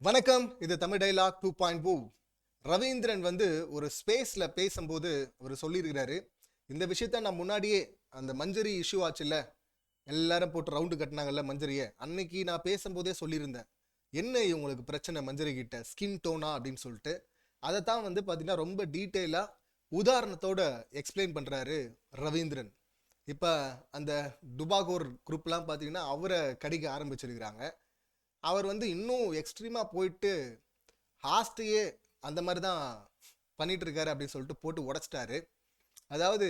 வணக்கம் இது Tamil dialogue two point two Ravindran வந்து ஒரு ஸ்பேஸில் பேசும்போது அவர் சொல்லியிருக்கிறாரு இந்த விஷயத்த நான் முன்னாடியே அந்த மஞ்சரி இஷ்யூ ஆச்சுல்ல எல்லாரும் போட்டு ரவுண்டு கட்டினாங்கல்ல மஞ்சரியை அன்னைக்கு நான் பேசும்போதே சொல்லியிருந்தேன். என்ன இவங்களுக்கு பிரச்சனை மஞ்சரி கிட்ட? ஸ்கின் டோனா அப்படின்னு சொல்லிட்டு அதை தான் வந்து பார்த்தீங்கன்னா ரொம்ப டீட்டெயிலாக உதாரணத்தோட எக்ஸ்பிளைன் பண்ணுறாரு ரவீந்திரன். இப்போ அந்த டுபாகோர் குரூப்லாம் பார்த்தீங்கன்னா அவரை கடிக்க ஆரம்பிச்சிருக்கிறாங்க. அவர் வந்து இன்னும் எக்ஸ்ட்ரீமாக போயிட்டு ஹாஸ்டையே அந்த மாதிரி தான் பண்ணிட்டு இருக்காரு அப்படின்னு சொல்லிட்டு போட்டு உடச்சிட்டாரு. அதாவது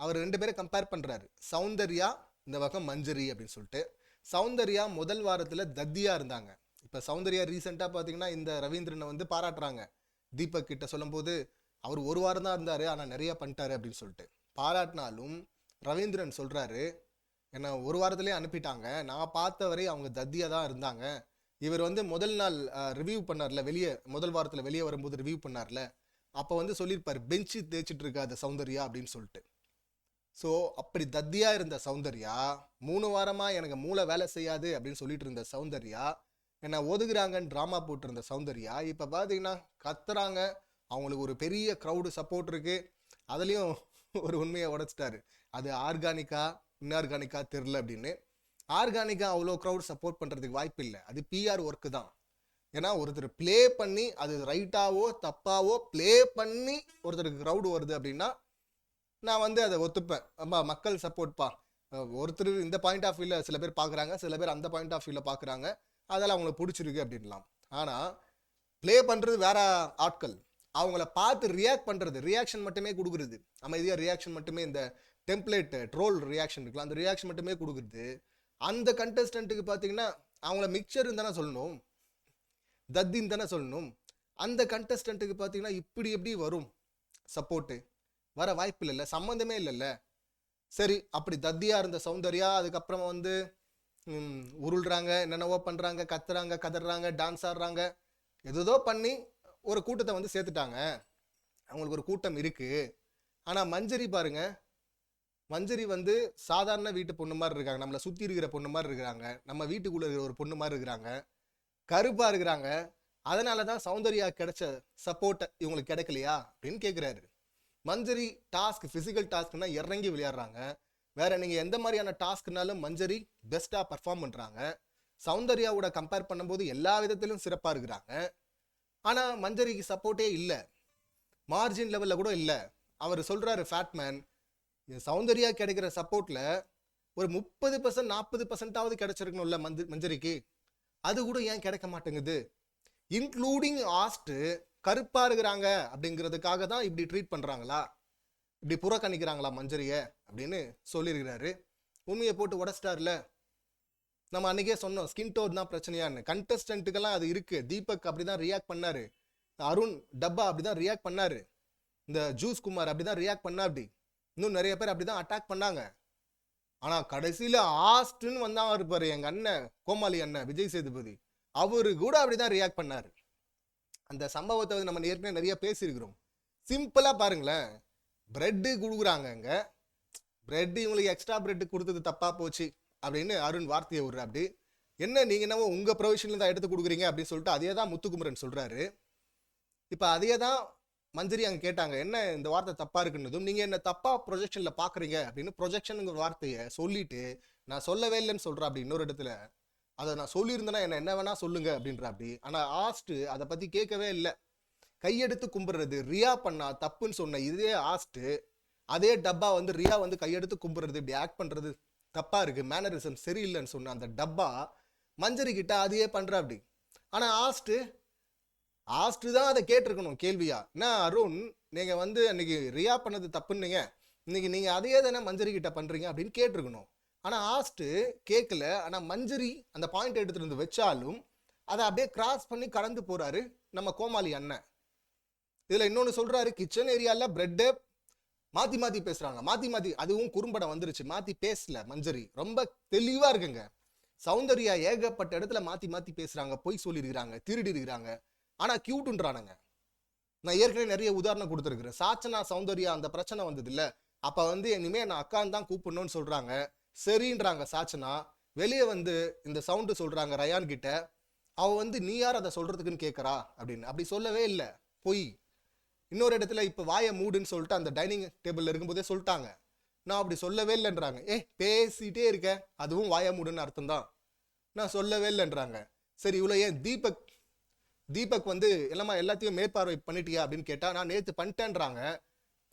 அவர் ரெண்டு பேரும் கம்பேர் பண்ணுறாரு சௌந்தர்யா இந்த பக்கம் மஞ்சரி அப்படின்னு சொல்லிட்டு. சௌந்தர்யா முதல் வாரத்தில் தத்தியாக இருந்தாங்க. இப்போ சௌந்தர்யா ரீசெண்டாக பார்த்தீங்கன்னா இந்த ரவீந்திரனை வந்து பாராட்டுறாங்க. தீபக் கிட்ட சொல்லும்போது அவர் ஒரு வாரம் தான் இருந்தார் ஆனால் நிறையா பண்ணிட்டாரு அப்படின்னு சொல்லிட்டு. பாராட்டினாலும் ரவீந்திரன் சொல்கிறாரு என்னை ஒரு வாரத்துலேயே அனுப்பிட்டாங்க. நான் பார்த்த வரை அவங்க தத்தியாக தான் இருந்தாங்க. இவர் வந்து முதல் நாள் ரிவ்யூ பண்ணார்ல வெளியே முதல் வாரத்தில் வெளியே வரும்போது ரிவ்யூ பண்ணார்ல. அப்போ வந்து சொல்லியிருப்பார் பெஞ்சு தேய்ச்சிட்டு இருக்காத சௌந்தர்யா அப்படின்னு சொல்லிட்டு. ஸோ அப்படி தத்தியாக இருந்த சௌந்தர்யா மூணு வாரமாக எனக்கு மூளை வேலை செய்யாது அப்படின்னு சொல்லிட்டு இருந்த சௌந்தர்யா என்னை ஒதுக்குறாங்கன்னு ட்ராமா போட்டிருந்த சௌந்தர்யா இப்போ பார்த்தீங்கன்னா கத்துறாங்க. அவங்களுக்கு ஒரு பெரிய க்ரௌடு சப்போர்ட் இருக்குது அதுலேயும் ஒரு உண்மையை உடைச்சிட்டாரு. அது ஆர்கானிக்கா இன்ஆர்கானிக்கா தெரில அப்படின்னு. ஆர்கானிக்காக அவ்வளோ க்ரௌட் சப்போர்ட் பண்ணுறதுக்கு வாய்ப்பு இல்லை. அது பிஆர் ஒர்க்கு தான். ஏன்னா ஒருத்தர் ப்ளே பண்ணி அது ரைட்டாவோ தப்பாவோ ப்ளே பண்ணி ஒருத்தருக்கு க்ரௌடு வருது அப்படின்னா நான் வந்து அதை ஒத்துப்பேன். ரொம்ப மக்கள் சப்போர்ட்ப்பா ஒருத்தர் இந்த பாயிண்ட் ஆஃப் வியூவில் சில பேர் பார்க்குறாங்க சில பேர் அந்த பாயிண்ட் ஆஃப் வியூவில் பார்க்குறாங்க அதெல்லாம் அவங்களுக்கு பிடிச்சிருக்கு அப்படின்லாம். ஆனால் ப்ளே பண்ணுறது வேற ஆட்கள். அவங்கள பார்த்து ரியாக்ட் பண்ணுறது ரியாக்ஷன் மட்டுமே கொடுக்குறது. அமைதியாக ரியாக்ஷன் மட்டுமே இந்த டெம்ப்ளேட் ட்ரோல் ரியாக்ஷன் இருக்குல்ல அந்த ரியாக்ஷன் மட்டுமே கொடுக்குறது. அந்த கண்டஸ்டண்ட்டுக்கு பார்த்தீங்கன்னா அவங்கள மிக்சர்னு தானே சொல்லணும். தத்தின்னு தானே சொல்லணும். அந்த கண்டஸ்டண்ட்டுக்கு பார்த்தீங்கன்னா இப்படி எப்படி வரும்? சப்போர்ட்டு வர வாய்ப்பு இல்லைல்ல சம்மந்தமே இல்லைல்ல. சரி அப்படி தத்தியாக இருந்த சௌந்தர்யா அதுக்கப்புறமா வந்து உருள்றாங்க என்னென்னவோ பண்ணுறாங்க கத்துறாங்க கதறாங்க டான்ஸ் ஆடுறாங்க. எதுதோ பண்ணி ஒரு கூட்டத்தை வந்து சேர்த்துட்டாங்க. அவங்களுக்கு ஒரு கூட்டம் இருக்குது ஆனால் மஞ்சரி பாருங்கள் மஞ்சரி வந்து சாதாரண வீட்டு பொண்ணு மாதிரி இருக்காங்க. நம்மளை சுற்றி இருக்கிற பொண்ணு மாதிரி இருக்கிறாங்க. நம்ம வீட்டுக்குள்ளே இருக்கிற ஒரு பொண்ணு மாதிரி இருக்கிறாங்க. கருப்பாக இருக்கிறாங்க. அதனால தான் சௌந்தர்யா கிடைச்ச சப்போர்ட் இவங்களுக்கு கிடைக்கலையா அப்படின்னு கேட்குறாரு மஞ்சரி டாஸ்க் ஃபிசிக்கல் டாஸ்க்னா இறங்கி விளையாடுறாங்க. வேற நீங்கள் எந்த மாதிரியான டாஸ்க்னாலும் மஞ்சரி பெஸ்ட்டாக பர்ஃபார்ம் பண்ணுறாங்க சௌந்தர்யாவோட கம்பேர் பண்ணும்போது எல்லா விதத்திலும் சிறப்பாக இருக்கிறாங்க. ஆனால் மஞ்சரிக்கு சப்போர்ட்டே இல்லை. மார்ஜின் லெவலில் கூட இல்லை. அவர் சொல்கிறாரு ஃபேட்மேன் சௌந்தர்யா கிடைக்கிற சப்போர்ட்டில் ஒரு முப்பது பர்சன்ட் நாற்பது பர்சன்டாவது கிடைச்சிருக்கணும்ல மஞ்ச மஞ்சரிக்கு. அது கூட ஏன் கிடைக்க மாட்டேங்குது? இன்க்ளூடிங் ஆஸ்ட்டு கருப்பா இருக்கிறாங்க அப்படிங்கிறதுக்காக தான் இப்படி ட்ரீட் பண்றாங்களா? இப்படி புறக்கணிக்கிறாங்களா மஞ்சரிய அப்படின்னு சொல்லியிருக்கிறாரு. உண்மையை போட்டு உடச்சிட்டார்ல. நம்ம அன்னைக்கே சொன்னோம் ஸ்கின் டோர் தான் பிரச்சனையான்னு. கண்டஸ்டன்ட்டுக்கெல்லாம் அது இருக்கு. தீபக் அப்படிதான் ரியாக்ட் பண்ணாரு. அருண் டப்பா அப்படிதான் ரியாக்ட் பண்ணாரு. இந்த ஜூஸ் குமார் அப்படிதான் ரியாக்ட் பண்ணா அப்படி இன்னும் நிறைய பேர் அப்படி தான் அட்டாக் பண்ணாங்க. ஆனால் கடைசியில் ஆஸ்ட்னு வந்தாங்க இருப்பார் எங்கள் அண்ணன் கோமாளி அண்ணன் விஜய் சேதுபதி அவரு கூட அப்படி தான் ரியாக்ட் பண்ணார். அந்த சம்பவத்தை வந்து நம்ம ஏற்கனவே நிறைய பேசியிருக்கிறோம். சிம்பிளாக பாருங்களேன். பிரெட்டு கொடுக்குறாங்க இங்கே. பிரெட் இவங்களுக்கு எக்ஸ்ட்ரா பிரெட்டு கொடுத்தது தப்பாக போச்சு அப்படின்னு அருண் வார்த்தையை விடுற அப்படி. என்ன நீங்கள் என்னவோ உங்கள் ப்ரொவிஷனில் தான் எடுத்து கொடுக்குறீங்க அப்படின்னு சொல்லிட்டு அதே தான் முத்துக்குமரன் சொல்கிறாரு இப்போ அதே தான் மந்திரி அங்கே கேட்டாங்க என்ன இந்த வார்த்தை தப்பாக இருக்குன்னதும் நீங்கள் என்ன தப்பாக ப்ரொஜெக்ஷனில் பார்க்குறீங்க அப்படின்னு ப்ரொஜெக்ஷனுங்கிற வார்த்தையை சொல்லிட்டு நான் சொல்லவே இல்லைன்னு சொல்கிறேன் அப்படி இன்னொரு இடத்துல அதை நான் சொல்லியிருந்தேன்னா என்ன என்ன வேணால் சொல்லுங்க அப்படின்ற அப்படி. ஆனால் ஆஸ்ட்டு அதை பற்றி கேட்கவே இல்லை. கையெடுத்து கும்பிடுறது ரியா பண்ணா தப்புன்னு சொன்ன இதே ஆஸ்ட்டு அதே டப்பா வந்து ரியா வந்து கையெடுத்து கும்பிடுறது இப்படி ஆக்ட் பண்ணுறது தப்பாக இருக்குது மேனரிசம் சரியில்லைன்னு சொன்ன அந்த டப்பா மஞ்சரி கிட்ட அதையே பண்ணுற அப்படி. ஆனால் ஆஸ்ட்டு ஆஸ்ட் தான் அதை கேட்டிருக்கணும் கேள்வியா? என்ன அருண் நீங்க வந்து அன்னைக்கு ரியா பண்ணது தப்புன்னீங்க. இன்னைக்கு நீங்க அதையே தானே மஞ்சரி கிட்ட பண்றீங்க அப்படின்னு கேட்டிருக்கணும். ஆனா ஆஸ்ட் கேட்கல ஆனா மஞ்சரி அந்த பாயிண்ட் எடுத்துட்டு வந்து வச்சாலும் அதை அப்படியே கிராஸ் பண்ணி கடந்து போறாரு நம்ம கோமாளி அண்ணன். இதுல இன்னொன்னு சொல்றாரு கிச்சன் ஏரியால பிரெட்டு மாத்தி மாத்தி பேசுறாங்க. மாத்தி மாத்தி. அதுவும் குறும்படம் வந்துருச்சு. மாத்தி பேசல மஞ்சரி. ரொம்ப தெளிவா இருக்குங்க. சௌந்தர்யா ஏகப்பட்ட இடத்துல மாத்தி மாத்தி பேசுறாங்க. பொய் சொல்லியிருக்கிறாங்க திருடி ஆனால் கியூட்டுன்றானுங்க நான் ஏற்கனவே நிறைய உதாரணம் கொடுத்துருக்குறேன். சாச்சனா சௌந்தர்யா அந்த பிரச்சனை வந்தது இல்லை அப்போ வந்து இனிமே நான் அக்கான்னு தான் கூப்பிடணும்னு சொல்கிறாங்க சரின்றாங்க சாச்சனா. வெளியே வந்து இந்த சவுண்டு சொல்கிறாங்க ரயான் கிட்ட. அவ வந்து நீ யார் அதை சொல்கிறதுக்குன்னு கேட்குறா அப்படின்னு. அப்படி சொல்லவே இல்லை. பொய். இன்னொரு இடத்துல இப்போ வாய மூடுன்னு சொல்லிட்டு அந்த டைனிங் டேபிளில் இருக்கும்போதே சொல்லிட்டாங்க. நான் அப்படி சொல்லவே இல்லைன்றாங்க. ஏ பேசிட்டே இருக்கேன். அதுவும் வாய மூடுன்னு அர்த்தம் தான் நான் சொல்லவே இல்லைன்றாங்க. சரி இவ்வளோ ஏன் தீபக் தீபக் வந்து எல்லாமா எல்லாத்தையும் மேற்பார்வை பண்ணிட்டியா? அப்படின்னு கேட்டால் நான் நேற்று பண்ணிட்டேன்றாங்க.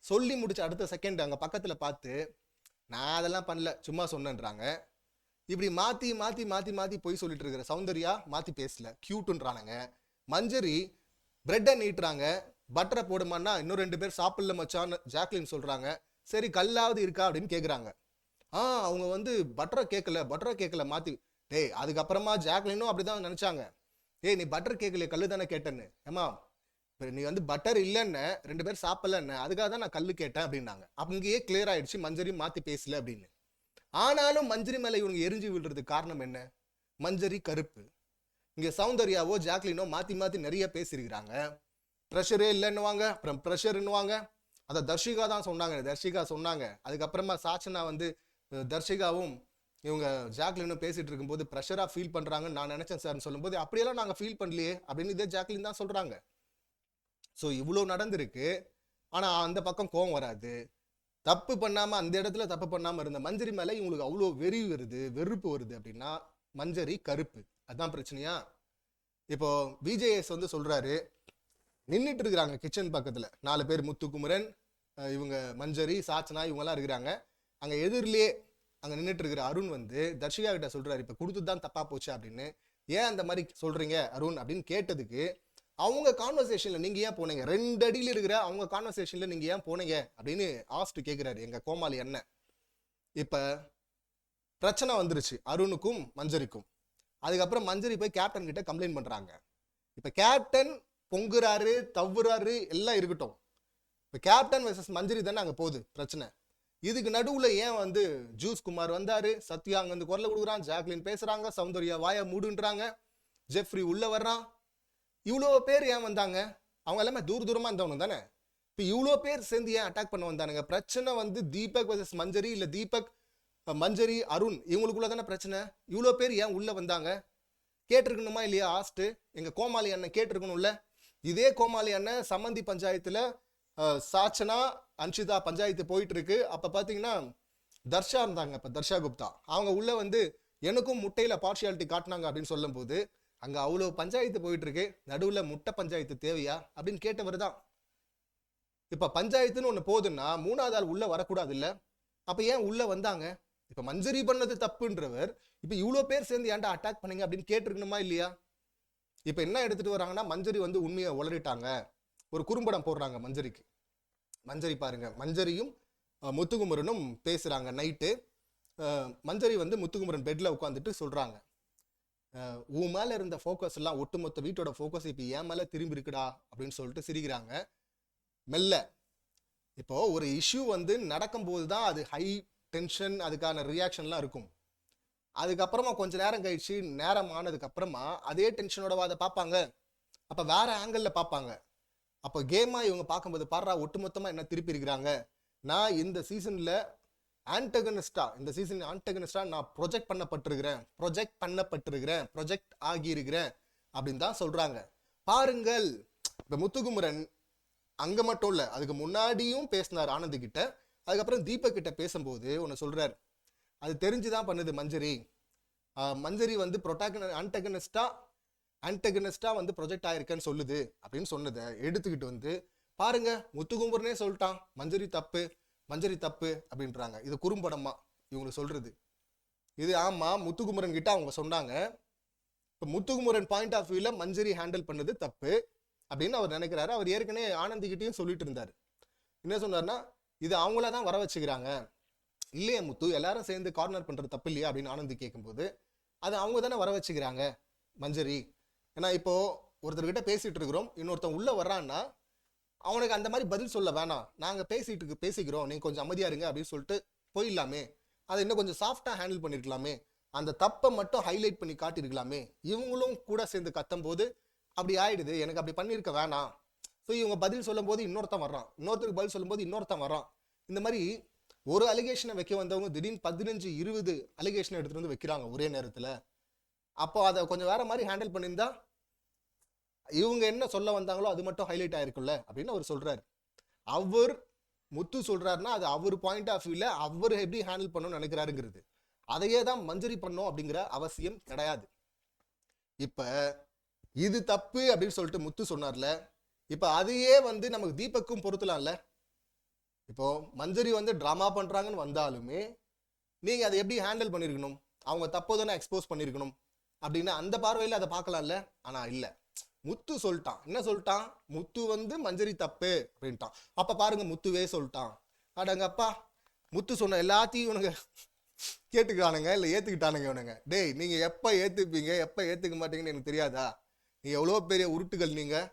சொல்லி முடிச்ச அடுத்த செகண்ட் அங்கே பக்கத்தில் பார்த்து நான் அதெல்லாம் பண்ணல சும்மா சொன்னேன்றாங்க. இப்படி மாற்றி மாற்றி மாற்றி மாற்றி போய் சொல்லிட்டு இருக்கிற சௌந்தர்யா மாற்றி பேசல. க்யூட்டுன்றானுங்க மஞ்சரி பிரெட்டை நீட்டுறாங்க. பட்டரை போடுமான்னா இன்னும் ரெண்டு பேர் சாப்பிடல மச்சான்னு ஜாக்லின் சொல்கிறாங்க சரி கல்லாவது இருக்கா? அப்படின்னு கேட்குறாங்க ஆ அவங்க வந்து பட்டரை கேட்கல பட்டரை கேட்கல மாற்றி டேய் அதுக்கப்புறமா ஜாக்லினும் அப்படிதான் நினச்சாங்க. ஏய் நீ பட்டர் கேட்கல கல்லு தானே கேட்டேன்னு. ஏமா இப்போ நீ வந்து பட்டர் இல்லைன்னு ரெண்டு பேர் சாப்பிடலன்னு அதுக்காக தான் நான் கல் கேட்டேன் அப்படின்னாங்க. அங்கேயே கிளியர் ஆயிடுச்சு மஞ்சரி மாத்தி பேசல அப்படின்னு. ஆனாலும் மஞ்சரி மேல இவங்க எரிஞ்சு விழுறதுக்கு காரணம் என்ன? மஞ்சரி கருப்பு. இங்க சௌந்தர்யாவோ ஜாக்லினோ மாத்தி மாத்தி நிறைய பேசியிருக்கிறாங்க. ப்ரெஷரே இல்லைன்னுவாங்க அப்புறம் ப்ரெஷர்னுவாங்க அதை தர்ஷிகா தான் சொன்னாங்க தர்ஷிகா சொன்னாங்க. அதுக்கப்புறமா சாச்சனா வந்து தர்ஷிகாவும் இவங்க ஜாக்லினும் பேசிட்டு இருக்கும்போது ப்ரெஷராக ஃபீல் பண்ணுறாங்க நான் நினச்சேன் சார்னு சொல்லும்போது அப்படியெல்லாம் நாங்கள் ஃபீல் பண்ணலையே அப்படின்னு இதே ஜாக்லின் தான் சொல்கிறாங்க ஸோ இவ்வளோ நடந்திருக்கு. ஆனால் அந்த பக்கம் கோவம் வராது. தப்பு பண்ணாமல் அந்த இடத்துல தப்பு பண்ணாமல் இருந்த மஞ்சரி மேலே இவங்களுக்கு அவ்வளோ வெறி வருது வெறுப்பு வருது அப்படின்னா மஞ்சரி கருப்பு. அதான் பிரச்சனையா? இப்போ விஜேஎஸ் வந்து சொல்கிறாரு நின்றுட்டு இருக்கிறாங்க கிச்சன் பக்கத்தில். நாலு பேர் முத்துக்குமரன் இவங்க மஞ்சரி சாச்சனா இவங்கெல்லாம் இருக்கிறாங்க. அங்கே எதிரிலேயே அங்கே நின்றுட்டு இருக்கிற அருண் வந்து தர்ஷிகா கிட்ட சொல்கிறாரு இப்போ கொடுத்து தான் தப்பாக போச்சு? அப்படின்னு. ஏன் அந்த மாதிரி சொல்கிறீங்க அருண்? அப்படின்னு கேட்டதுக்கு அவங்க கான்வர்சேஷனில் நீங்கள் ஏன் போனீங்க? ரெண்டு அடியில் இருக்கிற அவங்க கான்வர்சேஷனில் நீங்கள் ஏன் போனீங்க? அப்படின்னு ஆஸ்ட் கேட்குறாரு எங்கள் கோமாளி அண்ணன். இப்போ பிரச்சனை வந்துருச்சு அருணுக்கும் மஞ்சரிக்கும். அதுக்கப்புறம் மஞ்சரி போய் கேப்டன் கிட்ட கம்ப்ளைண்ட் பண்ணுறாங்க இப்போ கேப்டன் பொங்குறாரு தவ்வுறாரு எல்லாம் இருக்கட்டும். இப்போ கேப்டன் வெர்சஸ் மஞ்சரி தானே அங்கே போகுது பிரச்சனை. இதுக்கு நடுவில் ஏன் வந்து ஜூஸ் குமார் வந்தார்? சத்யா அங்கே வந்து குரல கொடுக்குறான் ஜாக்லின் பேசுகிறாங்க சௌந்தர்யா வாயை மூடுன்றாங்க ஜெஃப்ரி உள்ளே வர்றான். இவ்வளோ பேர் ஏன் வந்தாங்க? அவங்க எல்லாமே தூர தூரமாக இருந்தவங்க தானே? இப்போ இவ்வளோ பேர் சேர்ந்து ஏன் அட்டாக் பண்ண வந்தானுங்க? பிரச்சனை வந்து தீபக் வர்சஸ் மஞ்சரி இல்லை தீபக் மஞ்சரி அருண் இவங்களுக்குள்ள தானே பிரச்சனை? இவ்வளோ பேர் ஏன் உள்ள வந்தாங்க? கேட்டிருக்கணுமா இல்லையா ஆஸ்ட்டு? எங்கள் கோமாளி அண்ணன் கேட்டிருக்கணும்ல. இதே கோமாளி அண்ணன் சம்மந்தி பஞ்சாயத்தில் சாச்சனா அன்ஷிதா பஞ்சாயத்து போயிட்டு இருக்கு அப்ப பாத்தீங்கன்னா தர்ஷா இருந்தாங்க இப்ப தர்ஷா குப்தா. அவங்க உள்ள வந்து எனக்கும் முட்டையில பார்ஷியாலிட்டி காட்டினாங்க அப்படின்னு சொல்லும்போது அங்க அவ்வளோ பஞ்சாயத்து போயிட்டு இருக்கு நடுவுல முட்டை பஞ்சாயத்து தேவையா? அப்படின்னு கேட்டவர் தான். இப்ப பஞ்சாயத்துன்னு ஒண்ணு போதுன்னா மூணாவது ஆள் உள்ள வரக்கூடாது இல்ல அப்ப ஏன் உள்ள வந்தாங்க? இப்ப மஞ்சரி பண்ணது தப்புன்றவர் இப்ப இவ்வளோ பேர் சேர்ந்து ஏன்டா அட்டாக் பண்ணீங்க? அப்படின்னு கேட்டிருக்கணுமா இல்லையா? இப்ப என்ன எடுத்துட்டு வராங்கன்னா மஞ்சரி வந்து உண்மையை உளறிட்டாங்க. ஒரு குறும்படம் போடுறாங்க மஞ்சரிக்கு. மஞ்சரி பாருங்க. மஞ்சரியும் முத்துகுமரனும் பேசுகிறாங்க பேசுறாங்க நைட்டு. மஞ்சரி வந்து முத்துகுமரன் பெட்ல உட்காந்துட்டு சொல்றாங்க. உன் மேல இருந்த ஃபோக்கஸ் எல்லாம் ஒட்டுமொத்த வீட்டோட ஃபோக்கஸ் இப்போ என் மேல திரும்பி இருக்குடா அப்படின்னு சொல்லிட்டு சிரிக்கிறாங்க. மெல்ல. இப்போ ஒரு இஷ்யூ வந்து நடக்கும்போது தான் அது ஹை டென்ஷன் அதுக்கான ரியாக்ஷன்லாம் இருக்கும். அதுக்கப்புறமா கொஞ்ச நேரம் கழிச்சு நேரம் ஆனதுக்கப்புறமா அதே டென்ஷனோட அதை பார்ப்பாங்க. அப்போ வேற ஆங்கிளில் பார்ப்பாங்க. அப்போ கேமாக இவங்க பார்க்கும்போது பாடுறா ஒட்டுமொத்தமாக என்ன திருப்பி இருக்கிறாங்க நான் இந்த சீசனில் ஆன்டகனிஸ்டா இந்த சீசன் ஆன்டகனிஸ்டா நான் ப்ரொஜெக்ட் பண்ணப்பட்டிருக்கிறேன் ப்ரொஜெக்ட் பண்ணப்பட்டிருக்கிறேன் ப்ரொஜெக்ட் ஆகியிருக்கிறேன் அப்படின்னு தான் சொல்கிறாங்க பாருங்கள் இப்போ முத்துகுமரன் அங்கே மட்டும் இல்லை அதுக்கு முன்னாடியும் பேசினார் ஆனந்த் கிட்ட. அதுக்கப்புறம் தீபக் கிட்ட பேசும்போது ஒன்று சொல்கிறார் அது தெரிஞ்சு தான் பண்ணுது மஞ்சரி. மஞ்சரி வந்து ப்ரொட்டாகன ஆன்டகனிஸ்டாக அன்டகனிஸ்டாக வந்து ப்ரொஜெக்ட் ஆயிருக்கேன்னு சொல்லுது அப்படின்னு சொன்னதை எடுத்துக்கிட்டு வந்து பாருங்க முத்துக்கும்புரனே சொல்லிட்டான். மஞ்சரி தப்பு மஞ்சரி தப்பு அப்படின்றாங்க. இது குறும்படமா இவங்களுக்கு சொல்றது. இது ஆமாம் முத்துகுமரன் கிட்ட அவங்க சொன்னாங்க. இப்போ முத்துகுமரன் பாயிண்ட் ஆஃப் வியூவில் மஞ்சரி ஹேண்டில் பண்ணது தப்பு அப்படின்னு அவர் நினைக்கிறாரு. அவர் ஏற்கனவே ஆனந்திக்கிட்டையும் சொல்லிட்டு இருந்தார். என்ன சொன்னார்னா இது அவங்கள தான் வர வச்சுக்கிறாங்க. இல்லையே முத்து எல்லாரும் சேர்ந்து கார்னர் பண்ணுறது தப்பு இல்லையா அப்படின்னு ஆனந்தி கேட்கும்போது அது அவங்க தானே வர வச்சுக்கிறாங்க மஞ்சரி. ஏன்னா இப்போது ஒருத்தர்கிட்ட பேசிகிட்டு இருக்கிறோம் இன்னொருத்தன் உள்ளே வர்றான்னா அவனுக்கு அந்த மாதிரி பதில் சொல்ல வேணாம். நாங்கள் பேசிட்டு பேசிக்கிறோம் நீங்கள் கொஞ்சம் அமைதியாக இருங்க அப்படின்னு சொல்லிட்டு போயிடலாமே. அதை இன்னும் கொஞ்சம் சாஃப்டாக ஹேண்டில் பண்ணிருக்கலாமே. அந்த தப்பை மட்டும் ஹைலைட் பண்ணி காட்டியிருக்கலாமே. இவங்களும் கூட சேர்ந்து கத்தும் போது அப்படி ஆயிடுது. எனக்கு அப்படி பண்ணியிருக்க வேணாம். ஸோ இவங்க பதில் சொல்லும் போது இன்னொருத்தன் வர்றான். இன்னொருத்தருக்கு பதில் சொல்லும்போது இன்னொருத்தன் வர்றான். இந்த மாதிரி ஒரு அலிகேஷனை வைக்க வந்தவங்க திடீர்னு பதினஞ்சு இருபது அலிகேஷனை எடுத்துகிட்டு வந்து வைக்கிறாங்க ஒரே நேரத்தில். அப்போ அதை கொஞ்சம் வேற மாதிரி ஹேண்டில் பண்ணியிருந்தா இவங்க என்ன சொல்ல வந்தாங்களோ அது மட்டும் ஹைலைட் ஆயிருக்குல்ல அப்படின்னு அவர் சொல்றாரு. அவர் முத்து சொல்றாருன்னா அது அவர் பாயிண்ட் ஆஃப் வியூல அவர் எப்படி ஹேண்டில் பண்ணணும்னு நினைக்கிறாருங்கிறது. அதையே தான் மஞ்சரி பண்ணோம் அப்படிங்கிற அவசியம் கிடையாது. இப்ப இது தப்பு அப்படின்னு சொல்லிட்டு முத்து சொன்னார்ல இப்ப அதையே வந்து நமக்கு தீபக்கும் பொருத்தலாம்ல. இப்போ மஞ்சரி வந்து ட்ராமா பண்றாங்கன்னு வந்தாலுமே நீங்க அதை எப்படி ஹேண்டில் பண்ணிருக்கணும்? அவங்க தப்பு தானே எக்ஸ்போஸ் பண்ணிருக்கணும்? அப்படின்னு அந்த பார்வையில் அதை பார்க்கலாம்ல? ஆனால் இல்லை. முத்து சொல்லிட்டான். என்ன சொல்லிட்டான்? முத்து வந்து மஞ்சரி தப்பு அப்படின்ட்டான். அப்போ பாருங்க முத்துவே சொல்லிட்டான். அடங்கப்பா. முத்து சொன்ன எல்லாத்தையும் இவனுங்க கேட்டுக்கிறானுங்க இல்லை ஏற்றுக்கிட்டானுங்க இவனுங்க. டேய் நீங்கள் எப்போ ஏற்றுப்பீங்க எப்போ ஏற்றுக்க மாட்டீங்கன்னு எனக்கு தெரியாதா? நீ எவ்வளோ பெரிய உருட்டுகள் நீங்கள்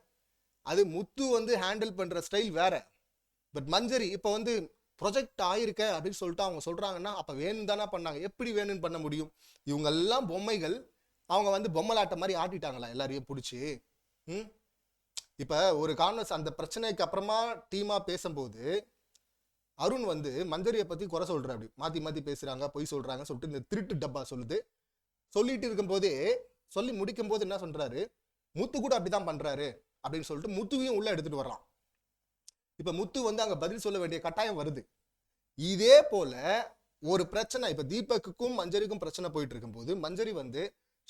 அது முத்து வந்து ஹேண்டில் பண்ணுற ஸ்டைல் வேற. பட் மஞ்சரி இப்போ வந்து ப்ரொஜெக்ட் ஆயிருக்க அப்படின்னு சொல்லிட்டு அவங்க சொல்கிறாங்கன்னா அப்போ வேணும் தானே பண்ணாங்க. எப்படி வேணும்னு பண்ண முடியும்? இவங்கெல்லாம் பொம்மைகள் அவங்க வந்து பொம்மலாட்டம் மாதிரி ஆட்டிட்டாங்களா எல்லாரையும் பிடிச்சி? ம்? இப்போ ஒரு கான்வர்ஸ் அந்த பிரச்சனைக்கு அப்புறமா டீமாக பேசும்போது அருண் வந்து மஞ்சரியை பற்றி குறை சொல்கிற அப்படி. மாற்றி மாற்றி பேசுகிறாங்க பொய் சொல்கிறாங்க சொல்லிட்டு இந்த திருட்டு டப்பா சொல்லுது. சொல்லிட்டு இருக்கும்போதே சொல்லி முடிக்கும் போது என்ன சொல்கிறாரு முத்து கூட அப்படிதான் பண்ணுறாரு அப்படின்னு சொல்லிட்டு முத்துவையும் உள்ளே எடுத்துகிட்டு வர்றான் இப்போ முத்து வந்து அங்கே பதில் சொல்ல வேண்டிய கட்டாயம் வருது. இதே போல் ஒரு பிரச்சனை இப்போ தீபக்குக்கும் மஞ்சரிக்கும் பிரச்சனை போயிட்டு இருக்கும்போது மஞ்சரி வந்து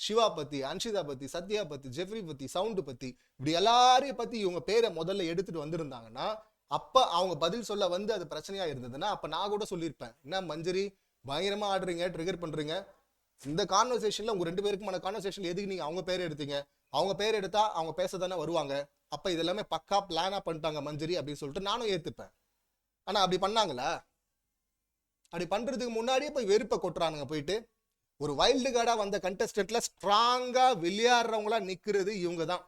சிவா பத்தி அன்ஷிதா பத்தி சத்யா பத்தி ஜெஃப்ரி பத்தி சவுண்டு பத்தி இப்படி எல்லாரையும் பத்தி இவங்க பேரை முதல்ல எடுத்துட்டு வந்திருந்தாங்கன்னா அப்ப அவங்க பதில் சொல்ல வந்து அது பிரச்சனையா இருந்ததுன்னா அப்ப நான் கூட சொல்லியிருப்பேன். என்ன மஞ்சரி பயங்கரமா ஆடுறீங்க ட்ரிகர் பண்றீங்க. இந்த கான்வர்சேஷன்ல உங்க ரெண்டு பேருக்குமான கான்வர்சேஷன் எதுக்கு நீங்க அவங்க பேர் எடுத்தீங்க? அவங்க பேர் எடுத்தா அவங்க பேச தானே வருவாங்க? அப்ப இதெல்லாமே பக்கா பிளானா பண்ணிட்டாங்க மஞ்சரி அப்படின்னு சொல்லிட்டு நானும் ஏத்துப்பேன். ஆனா அப்படி பண்ணாங்களா? அப்படி பண்றதுக்கு முன்னாடியே போய் வெறுப்பை கொட்டுறானுங்க போயிட்டு. ஒரு வைல்டு கார்டாக வந்த கண்டஸ்டன்ட்ல ஸ்ட்ராங்காக விளையாடுறவங்களா நிற்கிறது இவங்க தான்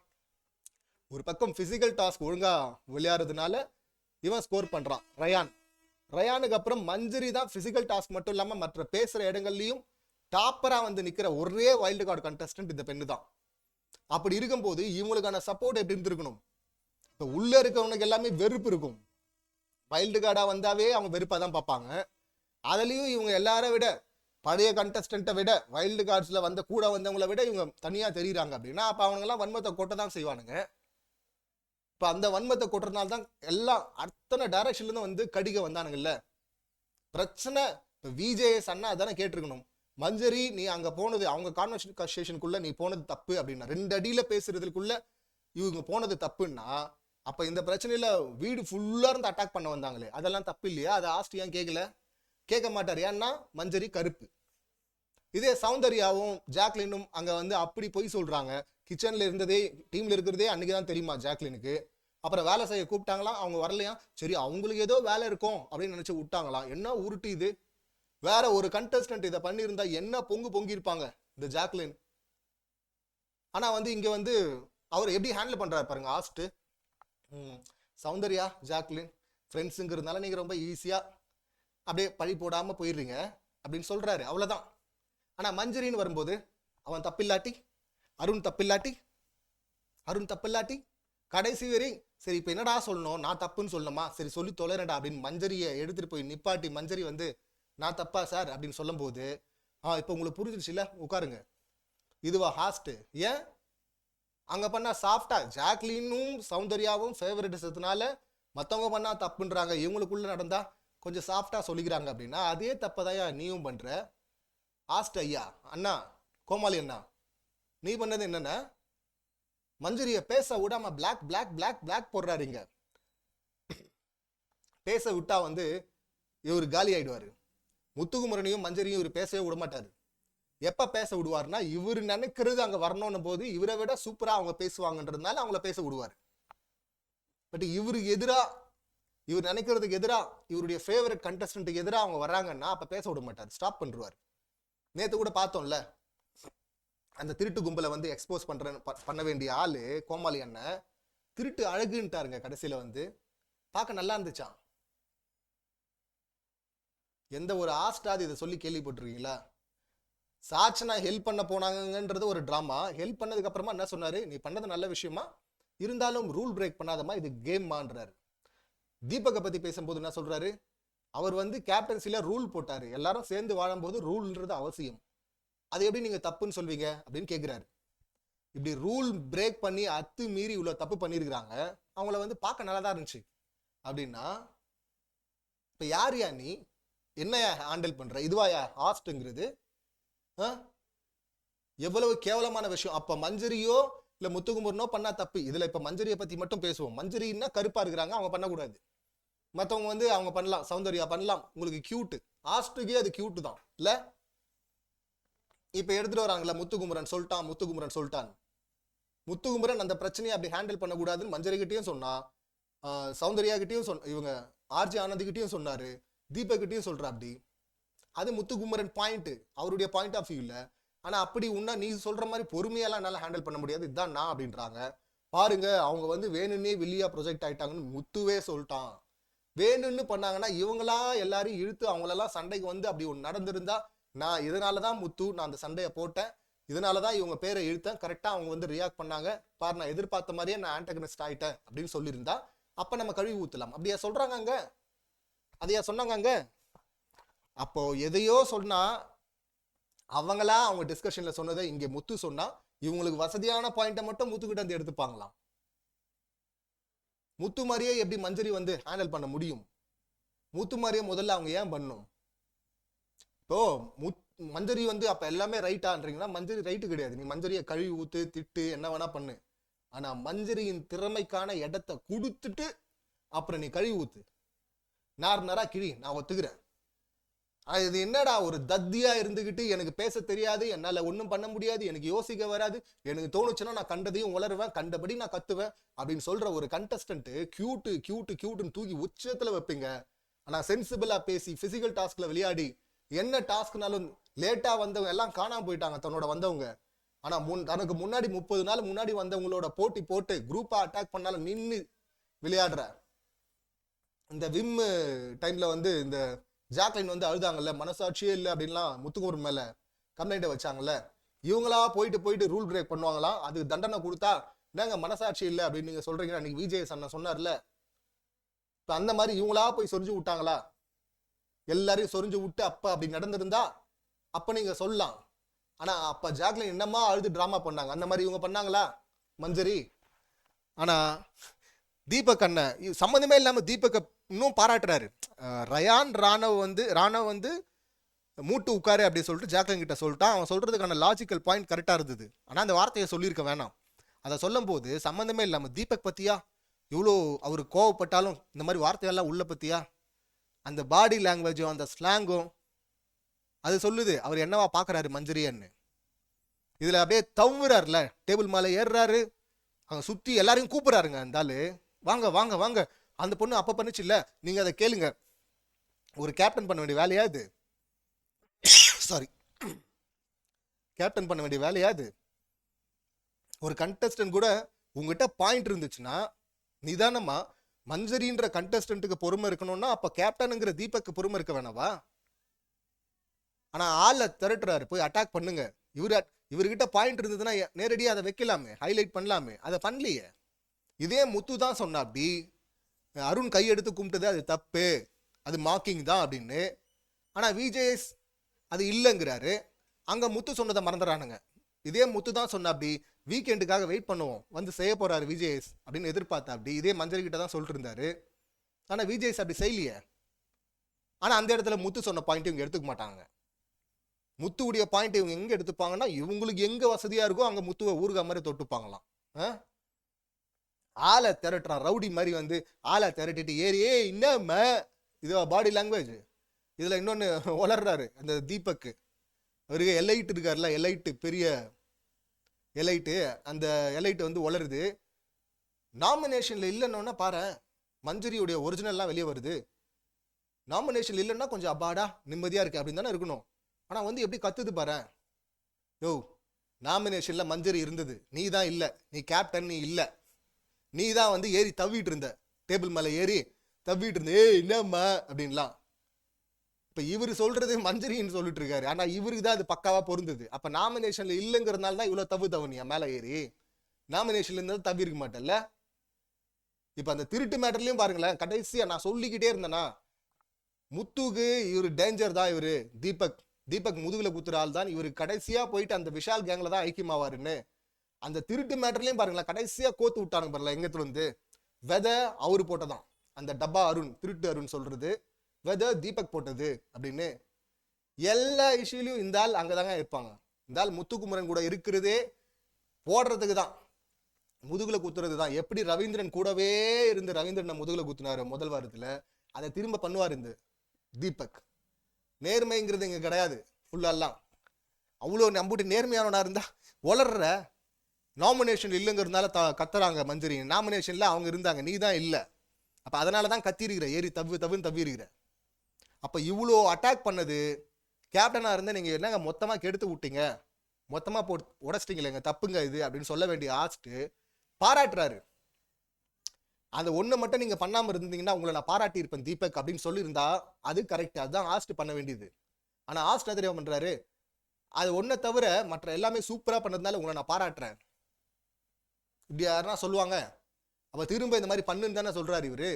ஒரு பக்கம் ஃபிசிக்கல் டாஸ்க் ஒழுங்காக விளையாடுறதுனால இவன் ஸ்கோர் பண்ணுறான் ரயான். ரயானுக்கு அப்புறம் மஞ்சரி தான் ஃபிசிக்கல் டாஸ்க் மட்டும் இல்லாமல் மற்ற பேசுகிற இடங்கள்லையும் டாப்பராக வந்து நிற்கிற ஒரே வைல்டு கார்டு கண்டஸ்டன்ட் இந்த பெண்ணு தான். அப்படி இருக்கும்போது இவங்களுக்கான சப்போர்ட் எப்படி இருந்திருக்கணும்? இப்போ உள்ளே இருக்கவனுக்கு எல்லாமே வெறுப்பு இருக்கும். வைல்டு கார்டாக வந்தாவே அவங்க வெறுப்பாக தான் பார்ப்பாங்க. அதுலேயும் இவங்க எல்லாரை விட பழைய கண்டஸ்டண்ட்டை விட வைல்டு கார்ட்ஸில் வந்த கூட வந்தவங்கள விட இவங்க தனியாக தெரியுறாங்க அப்படின்னா அப்போ அவனுங்கெல்லாம் வன்மத்தை கொட்ட தான் செய்வானுங்க. இப்போ அந்த வன்மத்தை கொட்டுறதுனால தான் எல்லாம் அத்தனை டைரக்ஷன்லேருந்து வந்து கடிக்க வந்தானுங்கல்ல. பிரச்சனை இப்போ விஜேஎஸ் அண்ணா அதானே கேட்டிருக்கணும். மஞ்சரி நீ அங்கே போனது அவங்க கான்வர்சேஷனுக்குள்ளே நீ போனது தப்பு அப்படின்னா ரெண்டு அடியில் பேசுறதுக்குள்ள இவங்க போனது தப்புன்னா அப்போ இந்த பிரச்சனையில் வீடு ஃபுல்லாக இருந்து அட்டாக் பண்ண வந்தாங்களே. அதெல்லாம் தப்பு இல்லையா? அதை ஆஸ்ட் ஏன் கேட்கல கேட்க மாட்டார். ஏன்னா மஞ்சரி கருப்பு. இதே சௌந்தர்யாவும் ஜாக்லினும் அங்கே வந்து அப்படி பொய் சொல்கிறாங்க கிச்சனில் இருந்ததே டீமில் இருக்கிறதே அன்றைக்கி தான் தெரியுமா ஜாக்லினுக்கு? அப்புறம் வேலை செய்ய கூப்பிட்டாங்களாம் அவங்க வரலையா? சரி அவங்களுக்கு ஏதோ வேலை இருக்கும் அப்படின்னு நினச்சி விட்டாங்களாம் என்ன உருட்டு இது? வேற ஒரு கண்டஸ்டன்ட் இதை பண்ணியிருந்தா என்ன பொங்கு பொங்கியிருப்பாங்க இந்த ஜாக்லின்? ஆனால் வந்து இங்கே வந்து அவர் எப்படி ஹேண்டில் பண்ணுறாரு பாருங்க ஆஸ்ட்டு சௌந்தர்யா ஜாக்லின் ஃப்ரெண்ட்ஸுங்கிறதுனால நீங்கள் ரொம்ப ஈஸியாக அப்படியே பழி போடாம போயிடுறீங்க அப்படின்னு சொல்றாரு. அவ்வளவுதான். ஆனா மஞ்சரின்னு வரும்போது அவன் தப்பில்லாட்டி அருண் தப்பில்லாட்டி அருண் தப்பில்லாட்டி கடைசி வரை சரி இப்போ என்னடா சொல்லணும்? நான் தப்புன்னு சொல்லணுமா? சரி சொல்லி தொலைறடா அப்படின்னு மஞ்சரியை எடுத்துட்டு போய் நிப்பாட்டி மஞ்சரி வந்து நான் தப்பா சார் அப்படின்னு சொல்லும்போது ஆ இப்போ உங்களுக்கு புரிஞ்சிருச்சுல உட்காருங்க. இதுவா ஹாஸ்ட்டு ஏன்? அங்க பண்ணா சாஃப்டா ஜாக்லினும் சௌந்தர்யாவும் ஃபேவரட்டிசத்தினால மற்றவங்க பண்ணா தப்புன்றாங்க. இவங்களுக்குள்ள நடந்தா கொஞ்சம் சாஃப்டாக சொல்லிக்கிறாங்க அப்படின்னா அதே தப்பதையா நீயும் பண்ணுற ஆஸ்ட் ஐயா அண்ணா கோமாளி அண்ணா நீ பண்ணது என்னென்ன? மஞ்சரியை பேச விடாமல் பிளாக் பிளாக் பிளாக் பிளாக் போடுறாருங்க. பேச விட்டா வந்து இவர் காலி ஆயிடுவார். முத்துக்குமரனையும் மஞ்சரியும் இவர் பேசவே விட மாட்டார் எப்போ பேச விடுவார்னா இவர் நினைக்கிறது அங்கே வரணும்னு போது இவரை விட சூப்பராக அவங்க பேசுவாங்கன்றதுனால அவங்கள பேச விடுவார். பட் இவருக்கு எதிராக இவர் நினைக்கிறதுக்கு எதிராக இவருடைய ஃபேவரட் கண்டஸ்டன்ட்டுக்கு எதிராக அவங்க வர்றாங்கன்னா அப்போ பேச விட மாட்டார். ஸ்டாப் பண்ணுவார். நேற்று கூட பார்த்தோம்ல அந்த திருட்டு கும்பலை வந்து எக்ஸ்போஸ் பண்ணுற ப- பண்ண வேண்டிய ஆளு கோமாளி அண்ணன் திருட்டு அழகுன்ட்டாருங்க கடைசியில் வந்து. பார்க்க நல்லா இருந்துச்சான் எந்த ஒரு ஆஸ்டாது இதை சொல்லி கேள்விப்பட்டிருக்கீங்களா? சாட்சனா ஹெல்ப் பண்ண போனாங்கன்றது ஒரு ட்ராமா ஹெல்ப் பண்ணதுக்கு அப்புறமா என்ன சொன்னாரு? நீ பண்ணது நல்ல விஷயமா? இருந்தாலும் ரூல் பிரேக் பண்ணாதமா இது கேம்மான்றாரு தீபகை பத்தி பேசும்போது என்ன சொல்றாரு? அவர் வந்து கேப்டன்சில ரூல் போட்டாரு. எல்லாரும் சேர்ந்து வாழும்போது ரூல்ன்றது அவசியம். அது எப்படி நீங்க தப்புன்னு சொல்வீங்க? அப்படின்னு கேட்குறாரு இப்படி ரூல் பிரேக் பண்ணி அத்து மீறி இவ்வளோ தப்பு பண்ணியிருக்கிறாங்க அவங்கள வந்து பார்க்க நல்லா தான் இருந்துச்சு. அப்படின்னா இப்போ யார் யா நீ? என்னையா ஹேண்டில் பண்ற? இதுவாயா ஹாஸ்ட்ங்கிறது. ஆ? எவ்வளவு கேவலமான விஷயம். அப்போ மஞ்சரியோ இல்லை முத்துக்குமரனோ பண்ணா தப்பு. இதில் இப்போ மஞ்சரியை பத்தி மட்டும் பேசுவோம். மஞ்சரின்னா கருப்பா இருக்கிறாங்க. அவங்க பண்ணக்கூடாது. மற்றவங்க வந்து அவங்க பண்ணலாம் சௌந்தர்யா பண்ணலாம். உங்களுக்கு கியூட்டு ஹாஸ்டுக்கே அது கியூட்டு தான். இல்லை? இப்போ எடுத்துகிட்டு வராங்களே முத்துகுமரன் சொல்லிட்டான் முத்துகுமரன் சொல்லிட்டான். முத்துகுமரன் அந்த பிரச்சனையை அப்படி ஹேண்டில் பண்ணக்கூடாதுன்னு மஞ்சரிக்கிட்டையும் சொன்னா சௌந்தர்யா கிட்டேயும் சொன்ன இவங்க ஆர்ஜி ஆனந்திக்கிட்டையும் சொன்னார் தீபக்கிட்டையும் தீபக் அப்படி. அது முத்துகுமரன் பாயிண்ட்டு அவருடைய பாயிண்ட் ஆஃப் வியூவில் ஆனால் அப்படி உன்னா நீ சொல்கிற மாதிரி பொறுமையெல்லாம் என்னால் ஹேண்டில் பண்ண முடியாது இதுதான் நான் அப்படின்றாங்க. பாருங்க அவங்க வந்து வேணும்னே வில்லியா ப்ரொஜெக்ட் ஆயிட்டாங்கன்னு முத்துவே சொல்லிட்டான். வேணும்னு பண்ணாங்கன்னா இவங்களா எல்லாரையும் இழுத்து அவங்களெல்லாம் சண்டைக்கு வந்து அப்படி ஒன்று நடந்திருந்தா நான் இதனாலதான் முத்து நான் அந்த சண்டையை போட்டேன். இதனாலதான் இவங்க பேரை இழுத்தேன். கரெக்டாக அவங்க வந்து ரியாக்ட் பண்ணாங்க. பார் நான் எதிர்பார்த்த மாதிரியே நான் ஆண்டகனிஸ்ட் ஆயிட்டேன் அப்படின்னு சொல்லியிருந்தா அப்போ நம்ம கழுவி ஊற்றலாம் அப்படியா சொல்கிறாங்க அங்கே? அதையா சொன்னாங்க அங்கே? அப்போ எதையோ சொன்னால் அவங்களா அவங்க டிஸ்கஷனில் சொன்னதை இங்கே முத்து சொன்னால் இவங்களுக்கு வசதியான பாயிண்ட்டை மட்டும் முத்துக்கிட்ட வந்து எடுத்துப்பாங்களாம். முத்து மாதிரியே எப்படி மஞ்சரி வந்து ஹேண்டில் பண்ண முடியும்? முத்து மாதிரியே முதல்ல அவங்க ஏன் பண்ணும்? இப்போ முத் மஞ்சரி வந்து அப்போ எல்லாமே ரைட்டான்றீங்கன்னா மஞ்சரி ரைட்டு கிடையாது. நீ மஞ்சரியை கழுவி ஊத்து திட்டு என்ன வேணா பண்ணு. ஆனால் மஞ்சரியின் திறமைக்கான இடத்த கொடுத்துட்டு அப்புறம் நீ கழுவி ஊத்து. நார் நாரா கிழி நான் ஒத்துக்கிறேன். இது என்னடா ஒரு தத்தியா இருந்துகிட்டு எனக்கு பேச தெரியாது என்னால ஒன்றும் பண்ண முடியாது எனக்கு யோசிக்க வராது எனக்கு தோணுச்சுன்னா நான் கண்டதையும் உளருவேன் கண்டபடி நான் கத்துவேன் அப்படின்னு சொல்ற ஒரு கண்டஸ்டன்ட் கியூட்டு கியூட்டு கியூட்டுன்னு தூக்கி உச்சத்துல வைப்பீங்க. ஆனா சென்சிபிளா பேசி பிசிக்கல் டாஸ்க்ல விளையாடி என்ன டாஸ்க்னாலும் லேட்டா வந்தவங்க எல்லாம் காணாம போயிட்டாங்க தன்னோட வந்தவங்க. ஆனா முன் தனக்கு முன்னாடி முப்பது நாள் முன்னாடி வந்தவங்களோட போட்டி போட்டு குரூப்பா அட்டாக் பண்ணாலும் நின்று விளையாடுற. இந்த விம் டைம்ல வந்து இந்த ஜாக்லின் வந்து அழுதாங்கல்ல மனசாட்சியே இல்லை அப்படின்லாம் முத்துக்குமரன் மேல கம்ப்ளைண்ட்டை வச்சாங்கல்ல. இவங்களா போயிட்டு போயிட்டு ரூல் பிரேக் பண்ணுவாங்களாம் அதுக்கு தண்டனை கொடுத்தா என்னங்க மனசாட்சி இல்லை அப்படின்னு நீங்க சொல்றீங்க அன்னைக்கு விஜய் அண்ணன் சொன்னார்ல. இப்போ அந்த மாதிரி இவங்களா போய் சொரிஞ்சு விட்டாங்களா? எல்லாரையும் சொரிஞ்சு விட்டு அப்ப அப்படி நடந்திருந்தா அப்ப நீங்க சொல்லலாம். ஆனா அப்ப ஜாக்லின் என்னமா அழுது டிராமா பண்ணாங்க? அந்த மாதிரி இவங்க பண்ணாங்களா? மஞ்சரி. ஆனா தீபக் அண்ணன் இது சம்மந்தமே இல்லாம தீபக்கை இன்னும் பாராட்டுறாரு. ரயான் ராணவ் வந்து ராணவ் வந்து மூட்டு உட்காரு அப்படின்னு சொல்லிட்டு ஜாக்கன் கிட்ட சொல்லிட்டான். அவன் சொல்றதுக்கான லாஜிக்கல் பாயிண்ட் கரெக்டாக இருந்தது. ஆனால் அந்த வார்த்தையை சொல்லியிருக்க வேணாம். அதை சொல்லும் போது சம்மந்தமே இல்லாமல் தீபக் பத்தியா? இவ்வளோ அவர் கோவப்பட்டாலும் இந்த மாதிரி வார்த்தையெல்லாம் உள்ள பத்தியா? அந்த பாடி லாங்குவேஜும் அந்த ஸ்லாங்கும் அது சொல்லுது. அவர் என்னவா பார்க்குறாரு மஞ்சரியன்னு. இதில் அப்படியே தவுறாருல டேபிள் மேலே ஏறுறாரு. அவங்க சுற்றி எல்லாரையும் கூப்பிட்றாருங்க இருந்தாலும் வாங்க வாங்க வாங்க. அந்த பொண்ணு அப்போ பண்ணுச்சு இல்லை? நீங்கள் அதை கேளுங்க. ஒரு கேப்டன் பண்ண வேண்டிய வேலையா இது? சாரி கேப்டன் பண்ண வேண்டிய வேலையா இது? ஒரு கண்டஸ்டன்ட் கூட உங்ககிட்ட பாயிண்ட் இருந்துச்சுன்னா நிதானமா மஞ்சரின்ற கண்டஸ்டன்ட்டுக்கு பொறுமை இருக்கணும்னா அப்போ கேப்டனுங்கிற தீபக்கு பொறுமை இருக்க வேணாவா? ஆனால் ஆளை திரட்டுறாரு. போய் அட்டாக் பண்ணுங்க. இவர் இவர்கிட்ட பாயிண்ட் இருந்ததுன்னா நேரடியாக அதை வைக்கலாமே. ஹைலைட் பண்ணலாமே. அதை பண்ணலையே. இதே முத்து தான் சொன்னா அப்படி அருண் கையெடுத்து கும்பிட்டது அது தப்பு. அது மாக்கிங் தான் அப்படின்னு. ஆனால் விஜேஎஸ் அது இல்லைங்கிறாரு. அங்கே முத்து சொன்னதை மறந்துடுறானுங்க இதே முத்து தான் சொன்ன அப்படி வீக்கெண்டுக்காக வெயிட் பண்ணுவோம் வந்து செய்ய போகிறாரு விஜேஎஸ் அப்படின்னு எதிர்பார்த்தா அப்படி இதே மஞ்சள் கிட்ட தான் சொல்லிட்டு இருந்தாரு ஆனா விஜேஎஸ் அப்படி செய்யலையே. ஆனால் அந்த இடத்துல முத்து சொன்ன பாயிண்ட் இவங்க எடுத்துக்க மாட்டாங்க. முத்துவுடைய பாயிண்ட் இவங்க எங்கே எடுத்துப்பாங்கன்னா இவங்களுக்கு எங்கே வசதியாக இருக்கோ அங்கே முத்துவை ஊருகா மாதிரி தொட்டுப்பாங்களாம். ஆ? ஆளை திரட்டுறான். ரவுடி மாதிரி வந்து ஆளை திரட்டிட்டு ஏறி ஏ என்னம்ம இது பாடி லாங்குவேஜ் இதில் இன்னொன்று வளர்றாரு அந்த தீபக்கு. அவருக்கு எலைட் இருக்காருல்ல எலைட்டு பெரிய எலைட்டு அந்த எலைட்டு வந்து வளருது நாமினேஷனில் இல்லைன்னா பாரு மஞ்சரியுடைய ஒரிஜினல்லாம் வெளியே வருது. நாமினேஷன் இல்லைன்னா கொஞ்சம் அப்பாடா நிம்மதியாக இருக்கு அப்படின்னு தானே இருக்கணும். ஆனால் வந்து எப்படி கத்துது பாரு. யோ நாமினேஷனில் மஞ்சரி இருந்தது. நீ தான் இல்லை நீ கேப்டன் நீ இல்லை. நீ தான் வந்து ஏறி தவிட்டு இருந்த டேபிள் மேலே ஏறி தவிட்டு இருந்த ஏய் என்னம்மா? அப்படின்லாம். இப்போ இவர் சொல்றது மஞ்சரின்னு சொல்லிட்டு இருக்காரு ஆனால் இவருக்கு தான் அது பக்காவாக பொருந்தது. அப்போ நாமினேஷனில் இல்லைங்கிறதுனால தான் இவ்வளோ தவு தவனியா மேலே ஏறி. நாமினேஷன்ல இருந்தாலும் தவி இருக்க மாட்டேல்ல இப்போ அந்த திருட்டு மேட்டர்லையும் பாருங்களேன். கடைசியாக நான் சொல்லிக்கிட்டே இருந்தேனா முத்துக்கு இவர் டேஞ்சர் தான் இவரு. தீபக் தீபக் முதுகில் குத்துற ஆள் தான் இவர் கடைசியாக போயிட்டு அந்த விஷால் கேங்கில் தான் ஐக்கியமாவாருன்னு அந்த திருட்டு மேட்டர்லையும் பாருங்களேன் கடைசியாக கோத்து விட்டாங்க பாருங்களேன் எங்கத்துல இருந்து வெதை அவரு போட்டதான். அந்த டப்பா அருண் திருட்டு அருண் சொல்றது வெதை தீபக் போட்டது அப்படின்னு எல்லா இஷ்யூலையும் இந்த ஆள் அங்கதாங்க இருப்பாங்க. இந்த ஆள் முத்துக்குமரன் கூட இருக்கிறதே போடுறதுக்கு தான் முதுகில் குத்துறது தான் எப்படி ரவீந்திரன் கூடவே இருந்து ரவீந்திரனை முதுகில் குத்துனாரு முதல் வாரத்தில் அதை திரும்ப பண்ணுவார் இந்த தீபக். நேர்மைங்கிறது இங்கே கிடையாது ஃபுல்லெல்லாம் அவ்வளோ நம்பிட்டு நேர்மையானவனா இருந்தா வளர்ற நாமினேஷன் இல்லைங்கிறதுனால த கத்துறாங்க மஞ்சரி. நாமினேஷனில் அவங்க இருந்தாங்க. நீ தான் இல்லை. அப்போ அதனால தான் கத்திருக்கிற. ஏறி தவ்வு தவ்வுன்னு தவிருக்கிற அப்போ இவ்வளோ அட்டாக் பண்ணது கேப்டனாக இருந்தால் நீங்கள் என்னங்க மொத்தமாக கெடுத்து விட்டீங்க? மொத்தமாக போ உடச்சிட்டிங்களேங்க தப்புங்க இது அப்படின்னு சொல்ல வேண்டிய ஆஸ்ட்டு பாராட்டுறாரு. அந்த ஒன்று மட்டும் நீங்கள் பண்ணாமல் இருந்தீங்கன்னா உங்களை நான் பாராட்டியிருப்பேன் தீபக் அப்படின்னு சொல்லியிருந்தா அது கரெக்ட் அதுதான் ஆஸ்ட் பண்ண வேண்டியது. ஆனால் ஆஸ்ட் என்ன தெரியுமா பண்ணுறாரு அது ஒன்றை தவிர மற்ற எல்லாமே சூப்பராக பண்ணதுனால உங்களை நான் பாராட்டுறேன். இப்படி யாருன்னா சொல்லுவாங்க. அப்போ திரும்ப இந்த மாதிரி பண்ணுன்னு தானே சொல்கிறார் இவர்.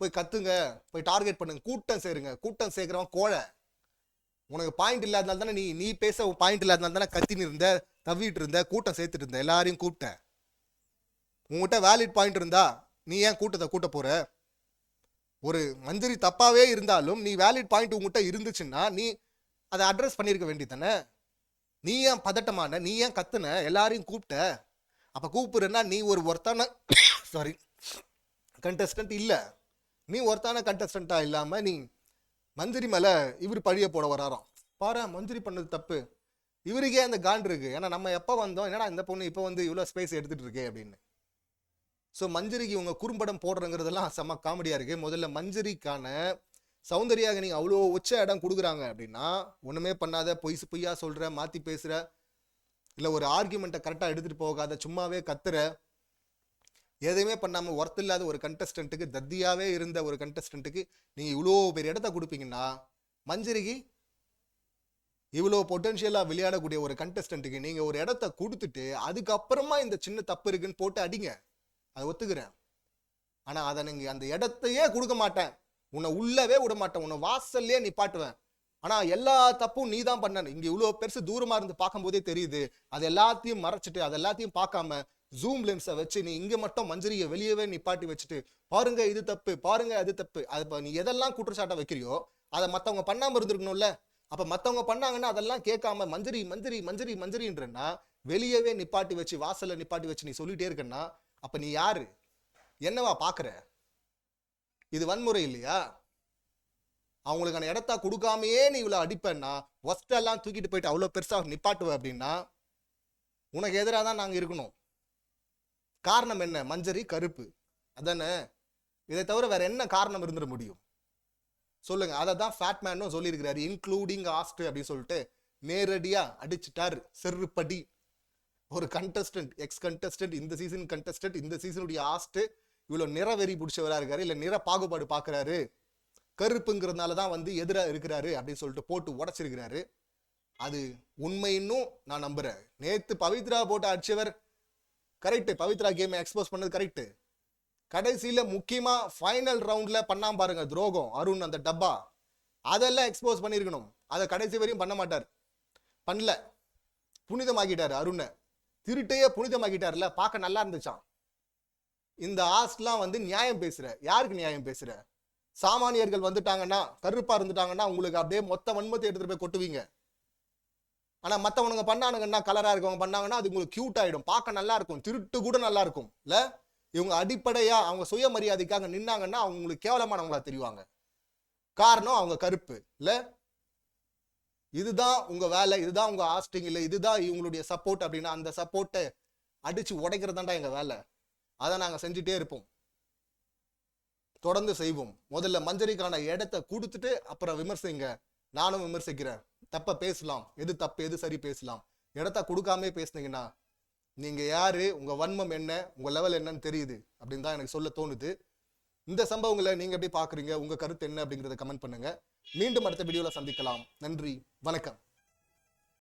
போய் கத்துங்க போய் டார்கெட் பண்ணுங்க கூட்டம் சேருங்க. கூட்டம் சேர்க்குறவன் கோழை. உனக்கு பாயிண்ட் இல்லாதனால தானே நீ நீ பேச பாயிண்ட் இல்லாதனால தானே கத்தின்னு இருந்த தவிட்டு இருந்த கூட்டம் சேர்த்துட்டு இருந்த எல்லாரையும் கூப்பிட்டேன் உங்ககிட்ட வேலிட் பாயிண்ட் இருந்தா நீ ஏன் கூட்டத்தை கூட்ட போற? ஒரு மந்திரி தப்பாவே இருந்தாலும் நீ வேலிட் பாயிண்ட் உங்ககிட்ட இருந்துச்சுன்னா நீ அதை அட்ரஸ் பண்ணியிருக்க வேண்டியதானே நீ ஏன் பதட்டமான? நீ ஏன் கத்துன? எல்லாரையும் கூப்பிட்ட. அப்போ கூப்பிடுறேன்னா நீ ஒரு ஒருத்தான சாரி கண்டஸ்டன்ட் இல்லை. நீ ஒருத்தான கண்டஸ்டண்ட்டாக இல்லாமல் நீ மந்திரி மேலே இவர் பழிய போட வராராம். பாரு மந்திரி பண்ணது தப்பு. இவருக்கே அந்த காண்ட் இருக்கு. ஏன்னா நம்ம எப்போ வந்தோம்? என்னடா இந்த பொண்ணு இப்போ வந்து இவ்வளோ ஸ்பேஸ் எடுத்துகிட்டு இருக்கே அப்படின்னு. ஸோ மஞ்சரிக்கு இவங்க குறும்படம் போடுறங்கிறதெல்லாம் செம்ம காமெடியாக இருக்குது முதல்ல மஞ்சரிக்கான சௌந்தர்யாக நீங்கள் அவ்வளோ உச்ச இடம் கொடுக்குறாங்க அப்படின்னா ஒன்றுமே பண்ணாத பொய் பொய்யா சொல்கிற மாற்றி பேசுகிற இல்லை ஒரு ஆர்கியூமெண்ட்டை கரெக்டாக எடுத்துகிட்டு போகாத சும்மாவே கத்துற எதையுமே பண்ணாமல் ஒர்த் இல்லாத ஒரு கண்டஸ்டண்ட்டுக்கு தத்தியாகவே இருந்த ஒரு கண்டஸ்டண்ட்டுக்கு நீங்கள் இவ்வளோ பெரிய இடத்த கொடுப்பீங்கன்னா மஞ்சரிக்கு இவ்வளோ பொட்டென்ஷியலாக விளையாடக்கூடிய ஒரு கண்டஸ்டண்ட்டுக்கு நீங்கள் ஒரு இடத்த கொடுத்துட்டு அதுக்கப்புறமா இந்த சின்ன தப்பு இருக்குன்னு போட்டு அடிங்க. அதை ஒத்துக்கிறேன். ஆனால் அதை நீங்கள் அந்த இடத்தையே கொடுக்க மாட்டேன். உன்னை உள்ளவே விட மாட்டேன் உன்னை வாசல்லே நிப்பாட்டுவேன். ஆனால் எல்லா தப்பும் நீ தான் பண்ண இங்கே இவ்வளோ பெருசு தூரமாக இருந்து பார்க்கும்போதே தெரியுது. அது எல்லாத்தையும் மறைச்சிட்டு அது எல்லாத்தையும் பார்க்காம ஜூம் லென்ஸை வச்சு நீ இங்கே மட்டும் மஞ்சரியை வெளியவே நிப்பாட்டி வச்சுட்டு பாருங்க இது தப்பு பாருங்க அது தப்பு. அது இப்போ நீ எதெல்லாம் குற்றச்சாட்டை வைக்கிறியோ அதை மற்றவங்க பண்ணாமல் இருந்திருக்கணும்ல. அப்போ மற்றவங்க பண்ணாங்கன்னா அதெல்லாம் கேட்காம மஞ்சரி மஞ்சரி மஞ்சரி மஞ்சரின்றன்னா வெளியவே நிப்பாட்டி வச்சு வாசலில் நிப்பாட்டி வச்சு நீ சொல்லிட்டே இருக்கன்னா அப்போ நீ யாரு? என்னவா பார்க்குற இது வன்முறை இல்லையா? அவங்களுக்கான இடத்த கொடுக்காமையே நீ இவ்வளோ அடிப்பேன்னா ஒஸ்டெல்லாம் தூக்கிட்டு போயிட்டு அவ்வளோ பெருசாக நிப்பாட்டுவ அப்படின்னா உனக்கு எதிராக தான் நாங்கள் இருக்கணும். காரணம் என்ன? மஞ்சரி கருப்பு. அதானே? இதை தவிர வேற என்ன காரணம் இருந்துட முடியும்? சொல்லுங்க. அதை தான் ஃபேட்மேனும் சொல்லியிருக்கிறாரு. இன்க்ளூடிங் ஆஸ்ட் அப்படின்னு சொல்லிட்டு நேரடியாக அடிச்சிட்டாரு. செருப்படி. ஒரு கண்டஸ்டன்ட் எக்ஸ் கண்டஸ்டன்ட் இந்த சீசன் கண்டஸ்டன்ட் இந்த சீசனுடைய ஆஸ்ட்டு இவ்வளோ நிற வெறி பிடிச்சவராக இருக்காரு இல்லை நிற பாகுபாடு பார்க்குறாரு கருப்புங்கிறதுனால தான் வந்து எதிராக இருக்கிறாரு அப்படின்னு சொல்லிட்டு போட்டு உடச்சிருக்கிறாரு. அது உண்மைன்னும் நான் நம்புறேன். நேத்து பவித்ரா போட்டு அடிச்சவர் கரெக்டு பவித்ரா கேமை எக்ஸ்போஸ் பண்ணது கரெக்டு கடைசியில் முக்கியமாக ஃபைனல் ரவுண்டில் பண்ணாம பாருங்க துரோகம். அருண் அந்த டப்பா. அதெல்லாம் எக்ஸ்போஸ் பண்ணியிருக்கணும் அதை கடைசி வரையும் பண்ண மாட்டார். பண்ணல. புனிதமாகிட்டார் அருணை. திருட்டையே புனிதமாக்கிட்டார்ல. பார்க்க நல்லா இருந்துச்சான் இந்த ஆஸ்ட்லாம் வந்து நியாயம் பேசுற. யாருக்கு நியாயம் பேசுற? சாமானியர்கள் வந்துட்டாங்கன்னா கருப்பா இருந்துட்டாங்கன்னா உங்களுக்கு அப்படியே மொத்த வன்மத்தை எடுத்துட்டு போய் கொட்டுவீங்க. ஆனா மத்தவனுங்க பண்ணானுங்கன்னா கலரா இருக்கவங்க பண்ணாங்கன்னா அது உங்களுக்கு கியூட் ஆயிடும். பார்க்க நல்லா இருக்கும் திருட்டு கூட நல்லா இருக்கும் இல்ல? இவங்க அடிப்படையா அவங்க சுயமரியாதைக்காக நின்னாங்கன்னா அவங்க உங்களுக்கு கேவலமானவங்களா தெரிவாங்க. காரணம் அவங்க கருப்பு. இல்ல? இதுதான் உங்க வேலை இதுதான் உங்க ஆஸ்டிங் இல்ல இதுதான் இவங்களுடைய சப்போர்ட் அப்படின்னா அந்த சப்போர்ட்டை அடிச்சு உடைக்கிறதாண்டா எங்க வேலை? அதை நாங்கள் செஞ்சுட்டே இருப்போம். தொடர்ந்து செய்வோம். முதல்ல மஞ்சரிக்கான இடத்த கொடுத்துட்டு அப்புறம் விமர்சிங்க. நானும் விமர்சிக்கிறேன். தப்பை பேசலாம். எது தப்பு எது சரி பேசலாம். இடத்த கொடுக்காம பேசுனீங்கன்னா நீங்கள் யார் உங்கள் வன்மம் என்ன உங்கள் லெவல் என்னன்னு தெரியுது அப்படின்னு தான் எனக்கு சொல்ல தோணுது. இந்த சம்பவங்களை நீங்கள் எப்படி பார்க்குறீங்க? உங்கள் கருத்து என்ன அப்படிங்கிறத கமெண்ட் பண்ணுங்கள் மீண்டும் அடுத்த வீடியோவில் சந்திக்கலாம். நன்றி. வணக்கம்.